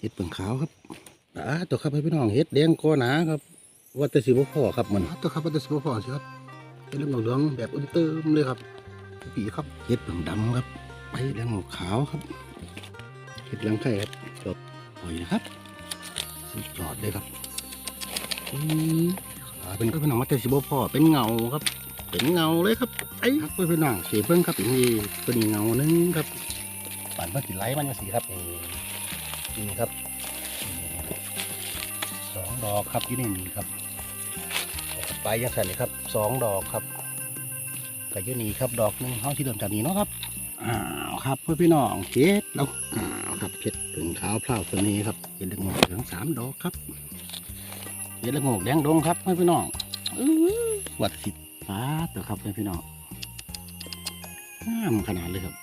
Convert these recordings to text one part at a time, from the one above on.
เห็ดเปิงขาวครับอ่าตัวครับพี่น้องเห็ดแดงกอหนาครับว่าแต่สิบ่พอครับมันตัวครับว่าแต่สิบ่พอสิครับเห็ดเหลืองเหลืองๆแบบอุ่นเติมเลยครับปีครับเห็ดเปิงดำครับไปเหลืองขาวครับเห็ดเหลืองไข่ครับจบหอยนะครับสุดยอดเลยครับอืมอ่าเป็นก็พี่น้องว่าแต่สิบ่พอเป็นเงาครับเป็นเงาเลยครับไอ้ครับเพื่อนพี่น้องสีเพิ่งครับนี่เป็นเงาหนึงครับปั่นเพื่อสิไล่มันมาสีครับนี่ นี่ครับสองดอกครับยู่ในนี่ครับไปยังใส่เลยครับสองดอกครับกับยู่นี่ครับดอกหนึงเขาที่เดิมจากนี้เนาะครับอ้าวครับเพื่อพี่น้องเฮ็ดแล้วอ้าวครับเฮ็ดถึงขาวพร้าวตัวนี้ครับเฮ็ดละโงกเหลืองสามดอกครับเฮ็ดละโงกแดงดงครับเพื่อพี่น้องวัดสิปาตัวครับเพื่อพี่น้องงามขนาดเลยครับ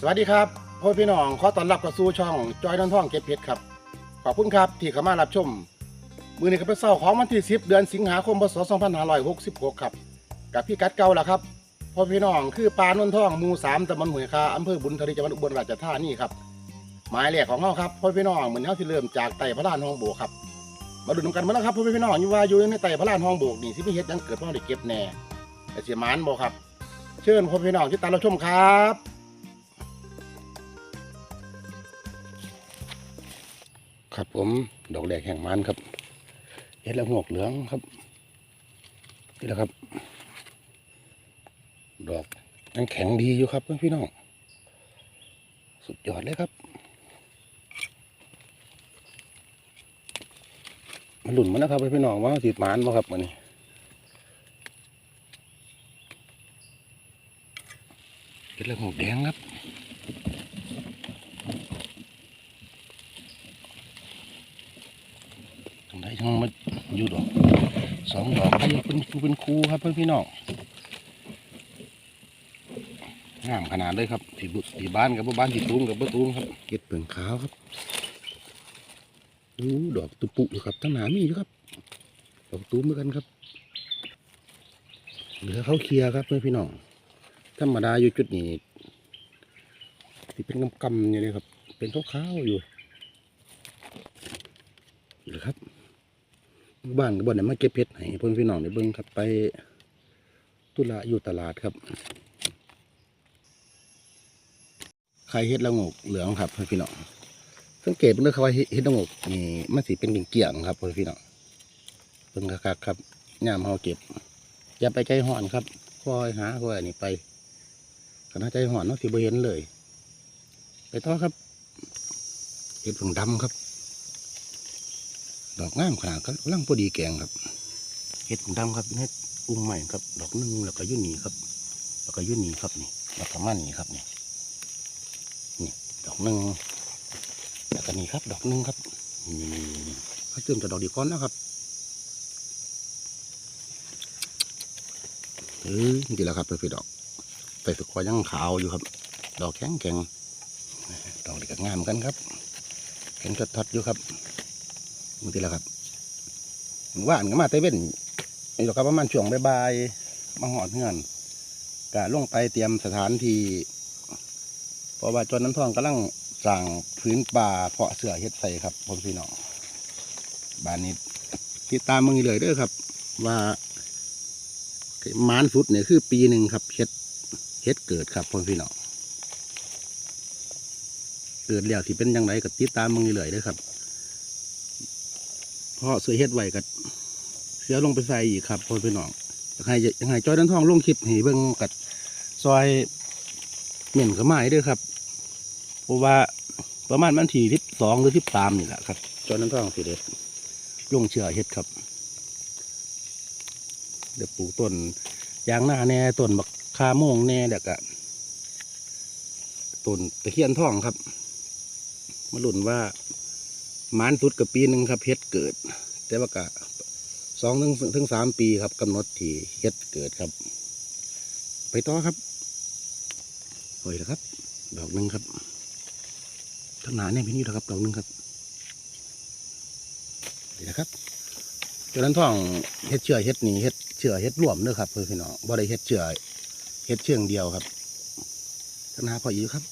สวัสดีครับพ่อพี่น้องขอต้อนรับเข้าสู่ช่องจอยนนท่องเก็บเพชรครับ ขอบคุณครับที่เข้ามารับชม มือนี้ก็เป็นเศร้าของวันที่ 10 เดือนสิงหาคมพศ2566 ครับ กับพี่กัดเก่าล่ะครับพ่อพี่น้องคือปลานนท่องหมู่3ตำบลห้วยคาอำเภอบุญทลีจังหวัดอุบลราชธานีครับหมายแรกของเฮาครับพ่อพี่น้องเหมือนเฮาที่เริ่มจากไต่พระลานห้องโบวครับมาดูนำกันมาแล้วครับพ่อพี่น้องอยู่ว่าอยู่ในไต่พระลานห้องโบกนี่สิพี่เฮ็ดยังเกิดพ่อได้เก็บแน่แต่เสียมานบ่ครับ เชิญพ่อพี่น้องที่ตามเราชมครับ ครับผม ดอกแดกแห่งมันครับเฮ็ดแล้วหงอกเหลืองครับ นี่แหละครับ ดอกยังแข็งดีอยู่ครับเพื่อนพี่น้อง สุดยอดเลยครับมันหลุนมันนะครับพี่น้องว่าสีหมานบ่ครับมันนี้เป็นเรื่ององแดงครับ ทางใดทางมาอยู่ดอกสองดอกให้เป็นครูเป็นครูครับเพื่อนพี่น้องงามขนาดเลยครับที่บุที่บ้านกับบ่บ้านที่ตูมกับบ่ตูมครับเก็ดเปลืองขาวครับอู้ดอกตุปุอยู่ครับตั้งหนามีอยู่ครับดอกตูมเหมือนกันครับเหลือเขาเคลียร์ครับเพื่อนพี่น้องธรรมดาอยู่จุดนี้ที่เป็นกำๆอยู่เลยครับ เป็นขาวๆอยู่เหลือครับ บ้านก็บ่ได้มาเก็บเพชรให้เพื่อนพี่น้องได้เบิ่งครับไปตุลาอยู่ตลาดครับใครเฮ็ดละงกเหลืองครับเพื่อนพี่น้องสังเกตเป็นเรื่องเขาว่าเฮ็ดละงกนี่มันสิเป็นเกี่ยงครับเพื่อนพี่น้องเพิ่งคักครับยามเฮาเก็บ อย่าไปใจห่อนครับคอยหาคอยอันนี้ไปขณะใจห่อนเนาะสิบ่เห็นเลย ไปต่อครับเห็ดผงดำครับ ดอกงามขนาดก็ร่างพอดีแกงครับเห็ดผงดำครับเห็ดอุ้งใหม่ครับ ดอกหนึงแล้วก็ยุ่นนีครับ แล้วก็ยุ่นนีครับนี่แล้วก็มันนี่ครับนี่นี่ดอกหนึงแล้วก็นี่ครับ ดอกหนึงครับนี่เขาเติมจากดอกดีก้อนนะครับเออนี่แหละครับเป็นพี่ดอกใส่สุกคอยังขาวอยู่ครับ ดอกแข็งแข็งดอกนี้ก็งามกันครับแข็งทัดๆอยู่ครับ นี่แหละครับว่านก็มาเตเว่นนี่ดอกครับประมาณช่วงบ่ายๆมาหอดเงื่อนกะลงไปเตรียมสถานที่เพราะว่าจนน้ำทองกำลังสั่งพื้นป่าเพาะเสือเฮ็ดใส่ครับพ่อพี่น้องบ้านนี้ติดตามมึงเลยเด้อครับ ว่ามานสุดเนี่ยคือปีหนึ่งครับเฮ็ดเฮ็ดเกิดครับพ่อพี่น้องเกิดแล้วที่เป็นยังไงก็ติดตามมึงเลยเด้อครับ เพราะเสือเฮ็ดไหว้ก็เสือลงไปใส่อีกครับพ่อพี่น้องอยากให้อยากให้จอยดันทองลงคลิปให้เบิ่งกัดซอยเหม็นขมายด้อครับเพราะว่าประมาณวันที่ที่สองหรือที่สามนี่แหละครับจนนั้านต้องสิเด็ดลงเชื่อเฮ็ดครับ เดี๋ยวปลูกต้นยางหน้าแน่ต้นบักคาโมงแน่เด็กอะต้นตะเคียนทองครับ มาหลุนว่า หมานสุดกับปีหนึ่งครับเฮ็ดเกิด แต่ว่ากะสองถึงถึงสามปีครับกำหนดที่เฮ็ดเกิดครับ ไปต่อครับโอ้ยนะครับ ดอกหนึ่งครับทั้งหนาเนี่ยพี่นี่นะครับดอกหนึ่งครับนี่นะครับจากนั้นท่องเฮ็ดเชื่อเฮ็ดหนีเฮ็ดเชื่อเฮ็ดร่วมเด้อครับเพื่อนพี่น้องบ่ได้เฮ็ดเชื่อเฮ็ดเชื่องเดียวครับทั้งหนาพออีกครับ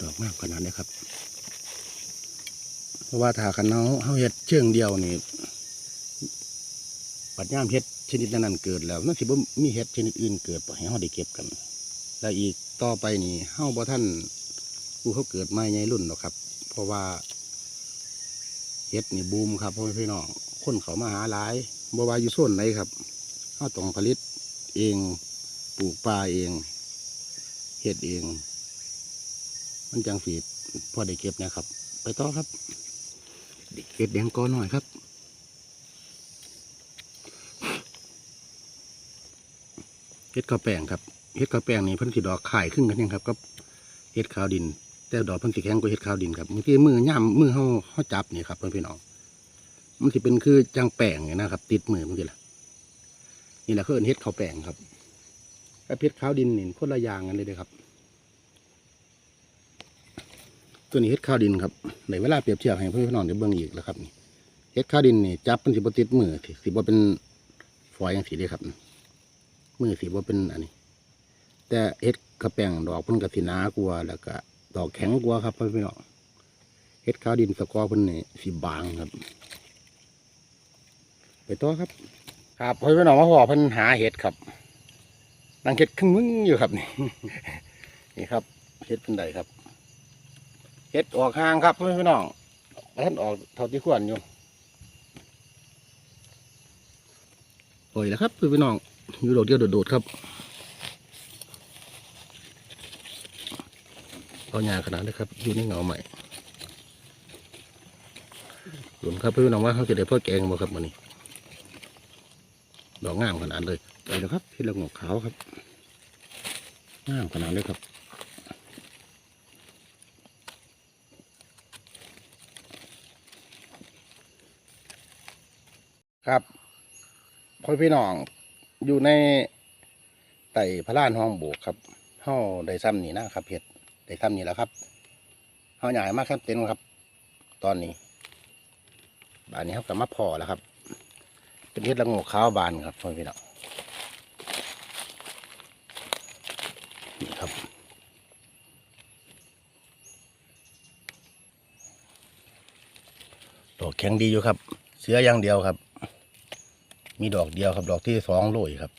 ดอกมากขนาดนี้ครับ เพราะว่าถ้าคันเอาเฮาเฮ็ดเชิงเดียวนี่ปัดย่ามเฮ็ดชนิดนั้นเกิดแล้วนั่นสิบ่ามีเฮ็ดชนิดอื่นเกิดบ่ให้เฮาได้เก็บกัน แล้วอีกต่อไปนี่เฮาบ่ท่านผู้เขาเกิดใหม่ใหญ่รุ่นหรอกครับ เพราะว่าเฮ็ดนี่บูมครับพ่อแม่พี่น้องคนเขามาหาหลายบ่ว่าอยู่โซนไหนครับเฮาต้องผลิตเองปลูกปลาเองเฮ็ดเอง มันจังสีพอได้เก็บนะครับ ไปต่อครับเฮ็ดแดงกอหน่อยครับเฮ็ดข้าวแป้งครับเฮ็ดข้าวแป้งนี่เพิ่นสิดอกขายครึ่งกันยังครับกับเฮ็ดข้าวดิน แต่ดอกเพิ่นสิแข็งกว่าเฮ็ดข้าวดินครับบางทีมือย่ำมือเฮาเฮาจับนี่ครับเพื่อนพี่น้องมันสิเป็นคือจังแป้งนี่นะครับ ติดมือบางทีละนี่แหละคือเอิ้นเฮ็ดข้าวแป้งครับกับเฮ็ดข้าวดินนี่คนละอย่างกันเลยเด้ครับ ตัวนี้เฮ็ดข้าวดินครับในเวลาเปรียบเทียบให้พี่พี่น้องได้เบิ่งอีกแล้วครับนี่เฮ็ดข้าวดินนี่จับมันสิบติดมือสิสิบ่เป็นฝอยอย่างสีเด้ครับมือสีบ่เป็นอันนี้ แต่เฮ็ดกระแป้งดอกเพิ่นก็สิหนากว่าแล้วก็ดอกแข็งกว่าครับพี่พี่น้องเฮ็ดข้าวดินสกอเพิ่นนี่สิบางครับ ไปต่อครับ ครับพี่พี่น้องมาพอเพิ่นหาเห็ดครับนั่งเห็ดครึ่งมึงอยู่ครับนี่นี่ครับเห็ดเป็นไดครับ เห็ดออกห่างครับเพื่อนพี่น้องเห็ดออกเท่าที่ควรอยู่โอ้ยแล้วครับเพื่อนพี่น้องอยู่ดอกเดียวโดดๆครับเอาหยาขนาดนี้ครับอยู่ในเงาใหม่หลุมครับเพื่อนพี่น้องว่าเขาจะได้พ่อแกงบ่ครับวันนี้ดอกงามขนาดเลยไปแล้วครับเห็ดละงอกขาวครับงามขนาดเลยครับ ครับพ่อพี่น้องอยู่ในไต่พระลานห้องโบกครับเฮาได้ซ้ำนี่นะครับเห็ดได้ซ้ำนี่แล้วครับเฮาใหญ่มากครับเต็นครับ ตอนนี้บานนี้เขากลับมาพอแล้วครับ เป็นเห็ดละงกขาวบานครับพ่อพี่น้องนี่ครับดอกแข็งดีอยู่ครับ เสืออย่างเดียวครับ มีดอกเดียวครับ ดอกที่สองโรยครับ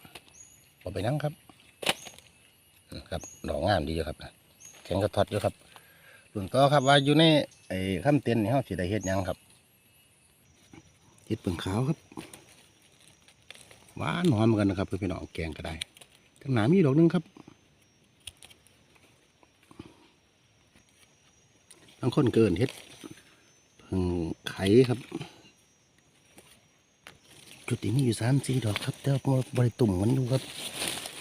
เอาไปนั่งครับครับดอกงามดีครับแข็งกระทอดอยู่ครับส่วนต่อครับว่าอยู่ในไอ้ข้ามเต็นนี่เขาสิได้เฮ็ดยังครับเฮ็ดเปิงขาวครับหวานหอมเหมือนกันนะครับเพื่อนพี่น้องแกงก็ได้ทั้งหนามีดอกนึงครับบางคนเกินเฮ็ดเพิ่งไข่ครับ จุดนี้มีอยู่สามสี่ดอกครับแต่ว่าบริตุ่มมันอยู่ครับ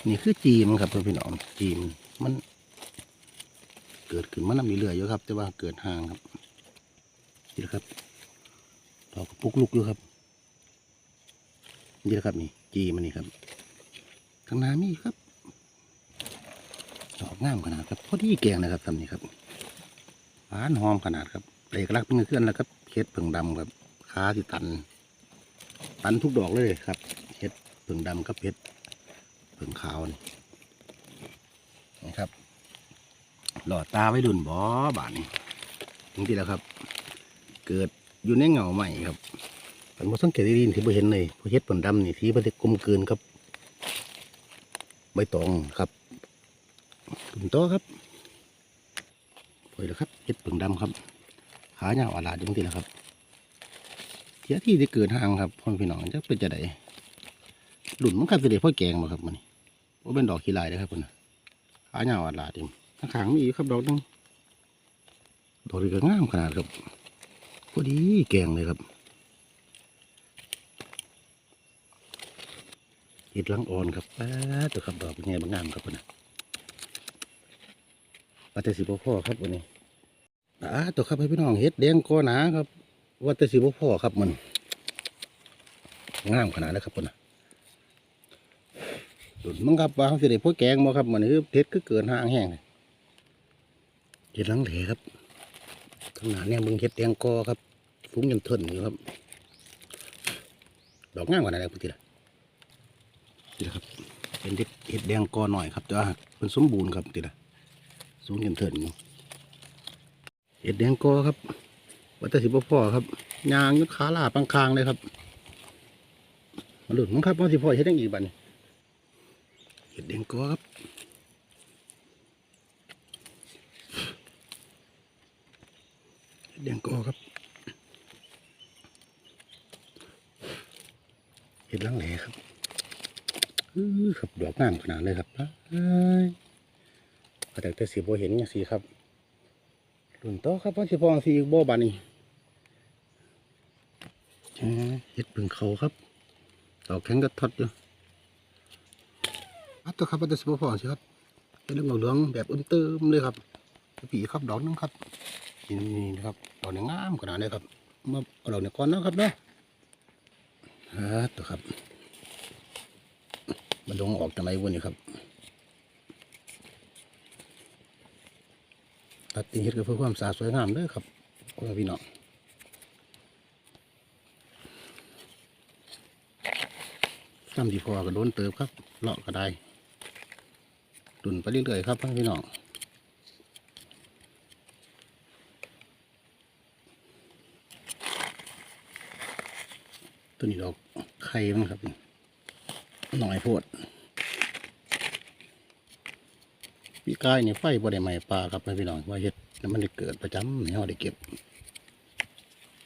นี่คือจีมครับเพื่อนพี่น้องจีมมัน เกิดขึ้นมันนำมีเรื่อยอยู่ครับ แต่ว่าเกิดห่างครับนี่ละครับดอกปุกลุกอยู่ครับนี่แหละครับนี่จีมันนี่ครับข้างหน้ามีครับดอกงามขนาดครับพอดีแกงนะครับทำนี่ครับหวานหอมขนาดครับเอกลักษณ์เป็นเคลื่อนแล้วครับเค็ดเผิงดำครับขาที่ตัน ตันทุกดอกเลยครับเห็ดเผิงดำกับเห็ดเผิงขาวนี่นะครับ หลอดตาไว้ดุนบ่บานนี่จริงๆแล้วครับ เกิดอยู่ในเงาใหม่ครับผมสังเกตดีๆที่บ่เห็นเลยพราะเห็ดผลดำนี่ที่มันจะกลมกลืนครับใบตองครับตุ่มโตครับปล่อยแล้วครับเห็ดผึ่งดำครับขาเงาอาลาดจริงๆแล้วครับ เทียที่ได้เกิดห่างครับพ่อพี่น้องจะเป็นจะไดหลุนมันก็จะได้พ่อแกงมาครับมันว่าเป็นดอกขี้ลายนะครับคนน่ะขาเงาวอาลาดิมข้างๆมีอีกครับดอกนึงดอกนี้ก็งามขนาดครับพอดีแกงเลยครับเห็ดลังอ่อนครับแป๊ดตัวครับดอกเป็นไงบางงามครับคนน่ะปาเตสิบพ่อครับวันนี้อ่าตัวครับให้พี่น้องเห็ดแดงก้อหนาครับ ว่าแต่สิบพ่อครับมันงามขนาดแล้วครับคนนะดุนมังครับว่าเขาสิได้พ่อแกงบ่ครับมันคือเท็ดคือเกินห้างแห้งเลยเห็ดลังเหลครับข้างหน้าเนี่ยมึงเห็ดแดงกอครับฟุ้งยันเทินอยู่ครับ ดอกงามขนาดไหนพุ่นทีละนี่ละครับเป็นเห็ดเห็ดแดงกอหน่อยครับแต่ว่าเป็นสมบูรณ์ครับทีละสูงยันเทินอยู่เห็ดแดงกอครับ วัตถุสิบพ่อครับยางยุดขาลาปังคางเลยครับมาหลุดมั้งครับว่าสิพ่อเห็ดแดงอีกบันเห็ดแดงกอครับเห็ดแดงกอครับเห็ดลังแหลครับอือครับดอกงามขนาดเลยครับเอ้ยกระดักแต่สีโบเห็นอย่างสีครับรุ่นโตครับพ่อสิพองสีอีกบ่บานี่ เห็ดเพิ่งเขาครับดอกแข็งก็ทอดอยู่อัดตัวครับอัดตัวสิบพองสิครับเป็นเรื่องเหลืองๆแบบอุ้มเติมเลยครับปีครับดอกหนึงครับนี่นี่นะครับดอกนี้งามขนาดนี้ครับมาเอาดอกนี้ก่อนนะครับเนาะอ่าตัวครับมาลงออกจากไหนวะนี่ครับตัดติงเห็ดก็เพื่อความสะอาดสวยงามเด้อครับพ่อพี่น้อง ซ้ำที่พอก็โดนเติบครับเลาะก็ได้ตุนไปเรื่อยๆครับพี่น้องตัวนี้ดอกไข่มั้งครับหน่อยโพดพี่กายนี่ไฟบ่ได้ไหม้ปลาครับพี่น้องว่าเฮ็ดแล้วมันได้เกิดประจำให้เราได้เก็บ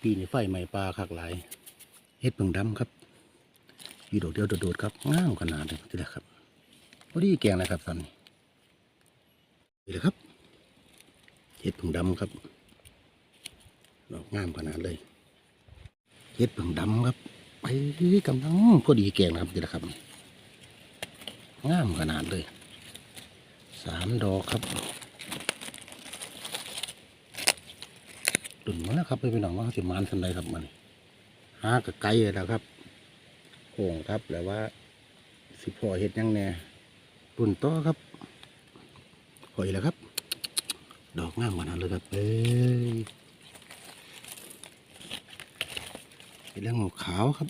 ปีนี้ไฟไหม้ปลาคักหลายเฮ็ดเพิ่งดำครับ อยู่ดอกเดียวโดดๆครับงามขนาดเลยทีเดีครับพอดีแกงนะครับตอนนี้นี่แหละครับเฮ็ดเพิ่งดำครับดอกงามขนาดเลยเฮ็ดเพิ่งดำครับไปกำลังพอดีแกงนะครับทีเดีครับงามขนาดเลยสามดอกครับตุ่นมาแล้วครับไปไปหน่องว่าสิมานสันใดครับมันหากับไก่แล้วครับ โค้งครับแล้วว่า สิพอเห็ดยังแน่ตุ่นต่อครับหอยแล้วครับ ดอกงามขนาดเลยครับเอ้ยเป็นเรื่องของขาวครับ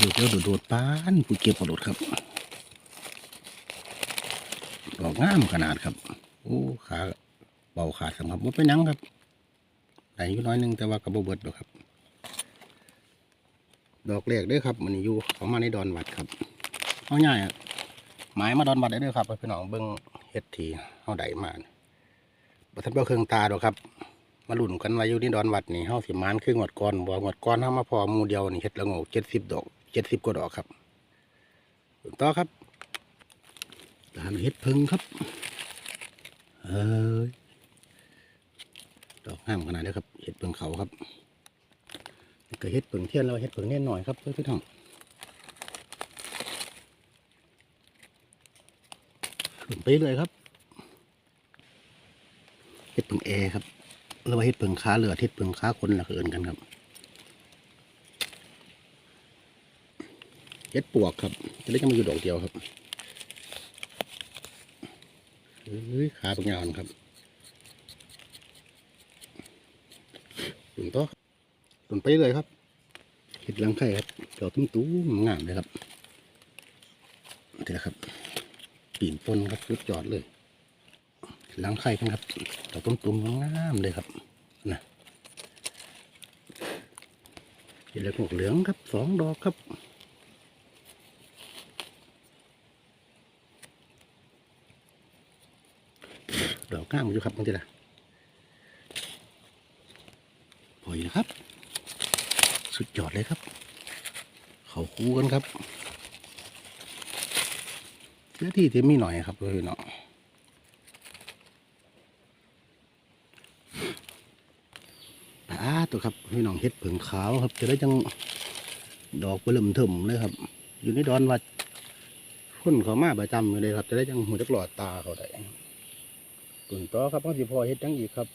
โดดเดียวโดดๆปานผู้เก็บเอาโดดครับ ดอกงามขนาดครับ โอ้ขาเบาขาดสำหรับว่าเป็นหยังครับไหนอยู่น้อยนึงแต่ว่ากระโบเบิดดอกครับ ดอกแรกเด้วยครับมันอยู่เขามาในดอนวัดครับเอาง่ายอะหมายมาดอนวัดได้เด้วยครับพี่น้องเบิ้งเฮ็ดทีเอาได้มาบัทันเป้าเครื่องตาดอกครับ มาหลุ่นกันว่าอยู่ที่ดอนวัดนี่เฮาสิมานคืองวดก่อนบ่งวดก่อนเฮามาพอมูเดียวนี่เฮ็ดละโงกเจ็ดสิบดอกเจ็ดสิบกว่าดอกครับต่อครับตามเห็ดพึ่งครับเอ้ยดอกงามขนาดนี้ครับเห็ดพึ่งเขาครับ ก็เห็ดพึ่งเทียนเราเห็ดพึ่งเน่นหน่อยครับเพื่อนพี่น้องขึ้นไปเลยครับเห็ดพึ่งแอร์ครับหรือว่าเห็ดพึ่งขาเรือเห็ดพึ่งขาคนละเอินกันครับเห็ดปวกครับจะได้จะมาอยู่ดอกเดียวครับเฮ้ยขาเป็นยาวนะครับตุนโตะ ตุนไปเลยครับเห็ดลังไข่ครับดอกตุ้มตุ้มงามเลยครับนี่แหละครับปีนปนครับสุดยอดเลยเห็ดหลังไข่กันครับดอกตุ้มตุ้มงามเลยครับนะเห็ดเหลืองเหลืองครับสองดอกครับดอกงามอยู่ครับมันจะละปล่อยนะครับ สุดยอดเลยครับ เขาคู่กันครับเสื้อที่ที่มีหน่อยครับพี่น้องปลาตัวครับพี่น้องเฮ็ดเผิงขาวครับ จะได้จังดอกเปลิ่มเถิมเลยครับ อยู่ในดอนวัดคนเขามาประจำอยู่เลยครับ จะได้จังหูจักหลอดตาเขาได้ตุนต่อครับพ่อสิพอเฮ็ดจังอีกครับ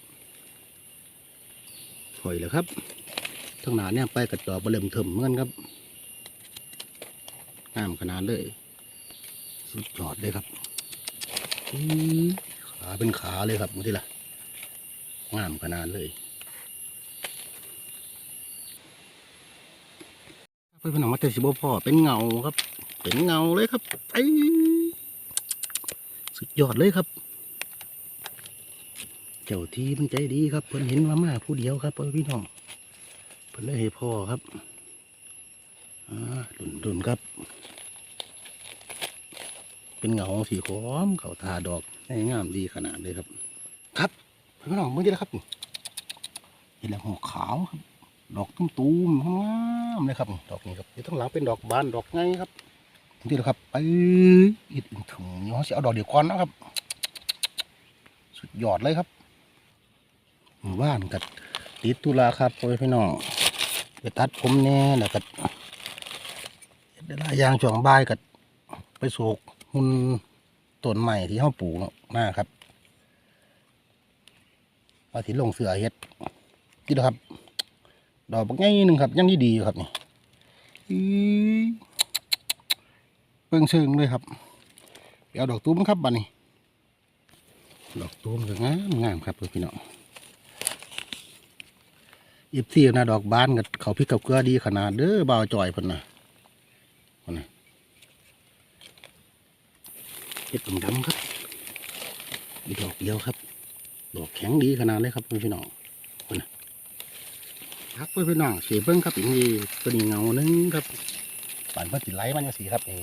ถอยแล้วครับ ทั้งหนาเนี่ยไปกระจอกบเริ่มเถิมเหมือนครับงามขนาดเลย สุดยอดเลยครับขาเป็นขาเลยครับมาที่ละงามขนาดเลยเพื่อนๆน้องมาเตสิบพ่อเป็นเงาครับ เป็นเงาเลยครับไอสุดยอดเลยครับ เจ้าที่มันใจดีครับเพิ่นเห็นว่ามาผู้เดียวครับพี่น้อง เพิ่นเลยให้พ่อครับอ่าดุนดุนครับ เป็นเงาสีขอมเขาทาดอกให้งามดีขนาดเลยครับ ครับพี่น้องมึงจะแล้วครับเห็นแล้วหัวขาวครับ ดอกตุ้มตูมๆงามเลยครับดอกนี้ครับอยู่ทั้งหลังเป็นดอกบานดอกไงครับนี่แหละครับไปอีกถุงนี้เขาจะเอาดอกเดียวก่อนนะครับ สุดยอดเลยครับหมู่บ้านกับติดตุลาครับพ่พี่น้อง ไปตัดผมแน่แล้วก็เฮ็ดได้หลายอย่างช่วงบ่ายกับไปโศกหุ่นต้นใหม่ที่เขาปลูกมาครับว่าที่ลงเสือเฮ็ดนี่นะครับ ดอกง่ายหนึ่งครับยังดีดีครับนี่เปิงเชิงเลยครับเอาดอกตุ้มครับบัดนี้ ดอกตูมก็งามงามครับพี่น้อง ยิบซี่นะดอกบานกับเขาพริกกับเกลือดีขนาดเด้อบ่าวจ่อยพุ่นนะพุ่นนะเห็ดดำๆครับมีดอกเดียวครับ ดอกแข็งดีขนาดเลยครับพี่น้องพุ่นนะครับเพื่อนพี่น้องสีเบิ้งครับอีกนี่ตัวนี้เงาหนึงครับปั่นเพื่อติดไหลมันจะสีครับนี่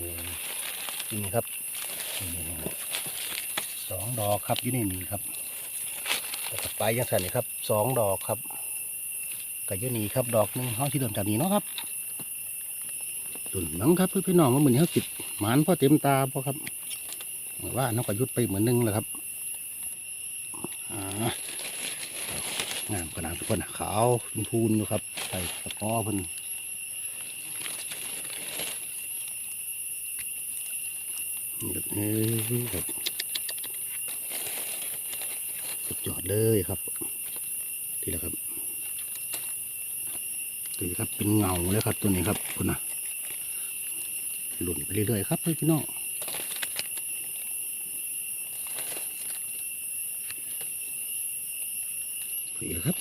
นี่ครับนี่สองดอกครับยู่นนี้ครับแล้วก็ไปยังสันนี่ครับสองดอกครับ กับอยู่นี่ครับดอกหนึ่งเขาที่เริ่มจากนี้เนาะครับตุนนังครับเพื่อนพี่น้องว่ามือนี้เขาติดหมานพ่อเต็มตาพ่อครับเหมือนว่าน้องก็ยุดไปเหมือนนึงเลยครับอ่างามขนาดทุกคนน่ะขาวชมพูนอยู่ครับใส่ตะก้อเพิ่นแบบนี้ครับสุดยอดเลยครับทีละครับ นี้ครับเป็นเงาเลยครับตัวนี้ครับคุณนะหล่นไปเรื่อยๆครับพี่น้องนี่ครับ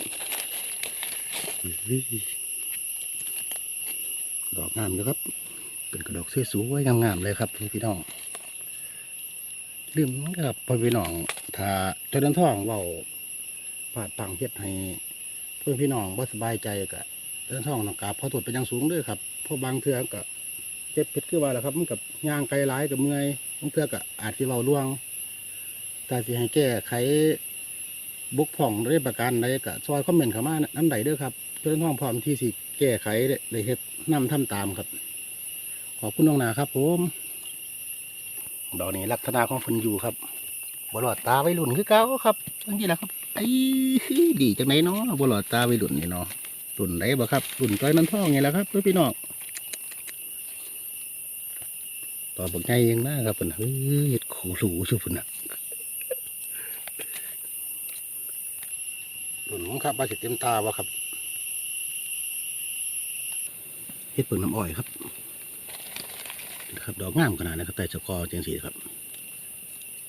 ดอกงามเลยครับเป็นกระดอกสวยๆงามๆเลยครับพี่น้องลืมครับพ่อพี่น้องถ้าเจ้าดันท่องเว่าผาดปังเฮ็ดให้เพื่อนพี่น้องว่สบายใจกะเจ้า ดันท่องต้องกราบขอตรวจเป็นอย่างสูงเลยครับเพราะบางเทื่อก็เจ็บเพชรคือว่าแหละครับ มันกับย่างไกลหลายกับเมื่อยบางเทื่อก็อาจสิเว้าล่วงแต่สิให้แก้ไขบุกผ่องได้ประการใดก็ซอยคอมเมนต์เข้ามาน้ำใดเด้อครับเจ้าดันท่องพร้อมที่สิแก้ไขได้เฮ็ดนํทำตามครับ ขอบคุณน้องนาครับผมดอกนี้ลักษณะของเพิ่นอยู่ครับบลอดตาไว้รุ่นคือเก่าครับจังซี่แหละครับไอ้ดีจังไหนเนาะบลอดตาไว้รุ่นนี่เนาะ รุ่นไหนบ่ครับรุ่นก้อยมันทองนี่แหละครับเพื่อนพี่น้องตอนบอกไงยังนะครับเพิ่นเฮ้ยเฮ็ดขู่สูชุบเพิ่นน่ะรุ่นของครับว่าสิเต็มตาบ่ครับเฮ็ดเปิงน้ำอ้อยครับครับดอกงามขนาดนะครับแต่เจ้ากอจังสีครับ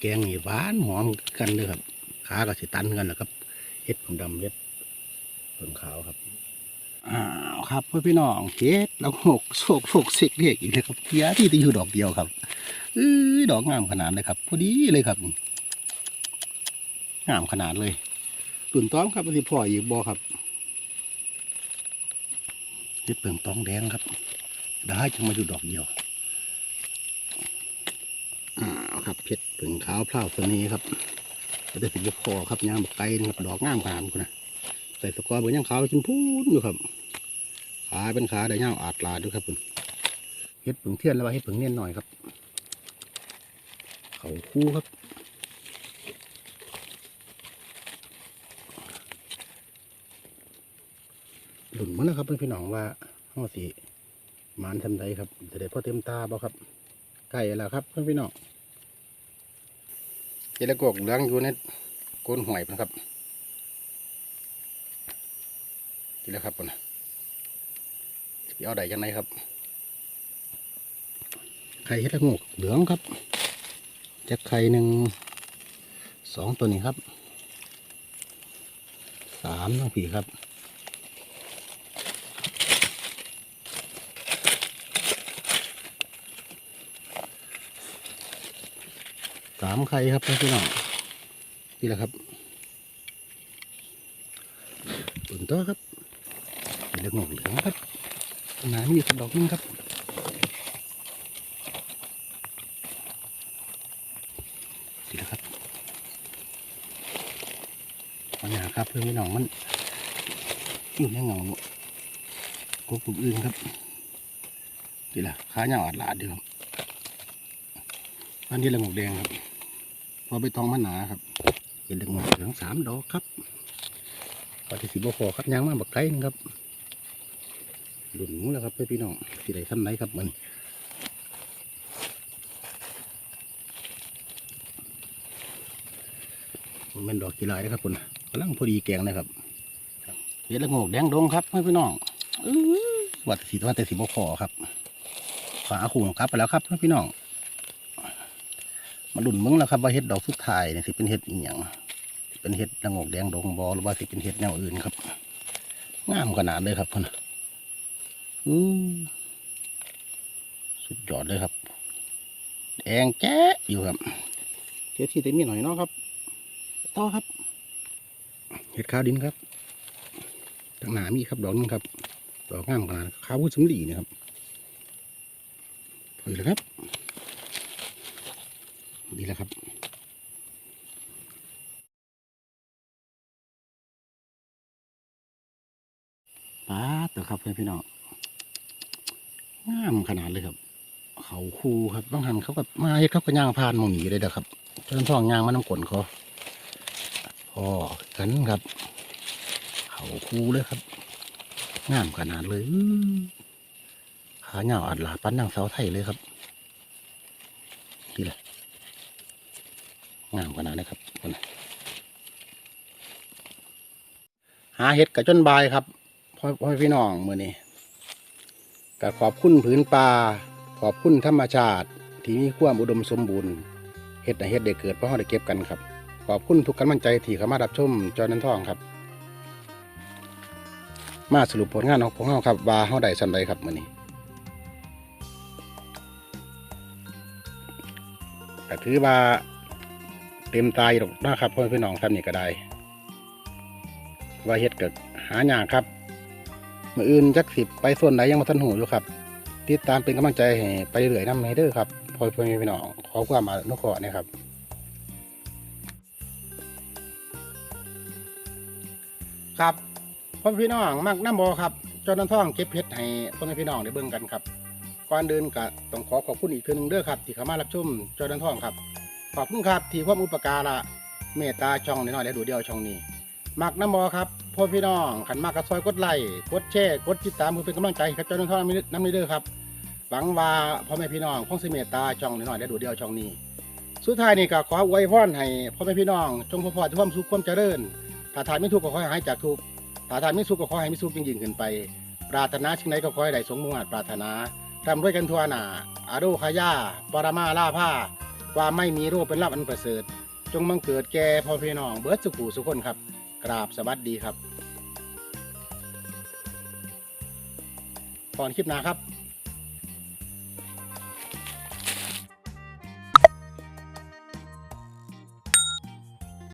แกงนี่หวานหอมกันเลยครับ ขาก็สิตันกันนะครับเห็ดผงดำเห็ดผงขาวครับ อ้าวครับเพื่อพี่น้องเฮ็ดเราหกโศกโศกเสกเรียกอีกเลยครับเพียที่จะอยู่ดอกเดียวครับเอ้ยดอกงามขนาดเลยครับ พอดีเลยครับงามขนาดเลยตุ่นต้อมครับอันนี้พ่ออีกบอครับเห็ดเปลืองตองแดงครับได้จังมาอยู่ดอกเดียวอ่าครับเพชรผึ่งขาวพร้าวตัวนี้ครับก็ได้สิบคอครับยางบกไก่นะครับดอกงามขนาดคุณนะ ใส่สกอเหมือนยางขาวชมพูนอยู่ครับขาเป็นขาได้ยาอาดลาดด้วยครับคุณเฮ็ดผึ่งเทียนแล้วว่าเฮ็ดผึ่งเนียนหน่อยครับ เขาคู่ครับหลุนมันนะครับเพื่อนพี่น้องว่าห้องสีหมานทำไดครับจะได้พ่อเต็มตาบ่ครับไก่แล้วครับเพื่อนพี่น้องเจลกกเลี้ยงอยู่ในโกนหวยนะครับ นี่แหละครับผมจะเอาได้ยังไงครับ ไข่เห็ดละโงกเหลืองครับจะไข่หนึ่งสองตัวนี้ครับสามน้องผีครับสามไข่ครับพี่น้องนี่แหละครับส่นตัวครับ เลือกหมกเหลืองครับหนามีสังดอกนึงครับดีแล้วครับปัญหาครับเพื่อนพี่น้องมันอยู่ในเงาพวกกลุ่มอื่นครับดีละขาเหยาอัดลาดดีครับอันนี้ละหมกแดงครับ พอไปตองมันหนาครับเห็นเหลืองหมกเหลืองสามดอกครับพอที่สิบพอครับยางมาบักไก่นึงครับ ลุนแล้วครับเพื่อนพี่น้องที่ใดทำไหนครับมันมันเป็นดอกกีฬายนะครับคุณกำลังพอดีแกงนะครับเห็ดละโงกแดงดงครับเพื่อนพี่น้องวัดสีวัดแต่สีบพอครับฝาขู่กลับไปแล้วครับเพื่อนพี่น้องมาดุนมึงแล้วครับว่าเห็ดดอกสุดท้ายเนี่ยสิเป็นเห็ดอีหยังเป็นเห็ดละโงกแดงดงบอหรือว่าสิเป็นเห็ดแนวอื่นครับงามขนาดเลยครับพ่น สุดยอดเลยครับ แดงแจ๊ะอยู่ครับเที่ที่เต็มมีหน่อยเนาะครับ ต่อครับ เห็ดขาวดินครับทางหนามีครับดอกนึงครับ ดอกงามขนาดขาววุ้นสำลีนี่ครับพอดีแล้วครับ ดีแล้วครับป้าดเถอะครับเพื่อนพี่น้อง งามขนาดเลยครับ เขาคูครับบางหันเขากับมาเฮ็ดเขาก็ย่างผ่านมองนี้เลยเด้อครับจนท้องย่างมาน้ำกลนเขาพอกันครับ เขาคูเลยครับงามขนาดเลยขาเหยาวอัดหลาปั้นนางเสาไทยเลยครับนี่แหละงามขนาดนี้ครับคนนะหาเห็ดกับจนบายครับพ่อพ่อพี่น้องมือนี้ ก็ขอบคุณผืนป่าขอบคุณธรรมชาติ ที่มีความอุดมสมบูรณ์เฮ็ดให้เฮ็ดได้เกิดเพราะเราได้เก็บกันครับ ขอบคุณทุกกำลังใจที่เข้ามารับชมจอนันทองครับ มาสรุปผลงานของพวกเราครับว่าเฮาได้สันใดครับมื้อนี้ก็ถือว่าเต็มตายหรอกนะครับพ่อพี่น้องทำนี่ก็ได้ว่าเฮ็ดเก็หายากครับ มืออื่นจักสิบไปส่วนไหนยังมาทันหูอยู่ครับ ติดตามเป็นกำลังใจให้ไปเรื่อยๆน้ำเฮเดอร์ครับพอเพื่อนพี่น้องขอความมานุเคราะห์นะครับครับพ่อพี่น้องมักน้ำบอครับจอนันท่องเก็บเพชรให้พ่อพี่น้องได้เบิ่งกันครับก่อนเดินก็ต้องขอขอบคุณอีกเทื่อหนึงเด้อครับ ที่เข้ามารับชมจอนันท่องครับ ขอบคุณครับที่ความอุปการะเมตตาช่องน้อยและดูเดียวช่องนี้ มักน้ำบอครับพ่อพี่น้องขันมากกระซอยกดไลค์กดแชร์กดติดตามเพื่อเป็นกำลังใจกับเจ้าหน้าที่น้ำนี้เด้อครับหวังว่าพ่อแม่พี่น้องคงสิเมตตาช่องน้อยๆและดูเดียวช่องนี้ สุดท้ายนี่ก็ขออวยพรให้พ่อแม่พี่น้องจงพอพอที่ความสุขความเจริญถ้าทานไม่ทุกข์ก็ขอให้หายจากทุกข์ถ้าทานไม่สุขก็ขอให้มีสุขยิ่งๆขึ้นไป ปรารถนาสิ่งใดก็ขอให้ได้สมมุ่งมั่นปรารถนาทำด้วยกันทั่วหน้าอาโดขายาปรามาล่าผ้าว่าไม่มีโรคเป็นลาภอันประเสริฐ จงบังเกิดแก่พ่อพี่น้องเบิร์ดสุขูสุขคนครับ กราบสวัสดีครับ ตอนคลิปหน้าครับ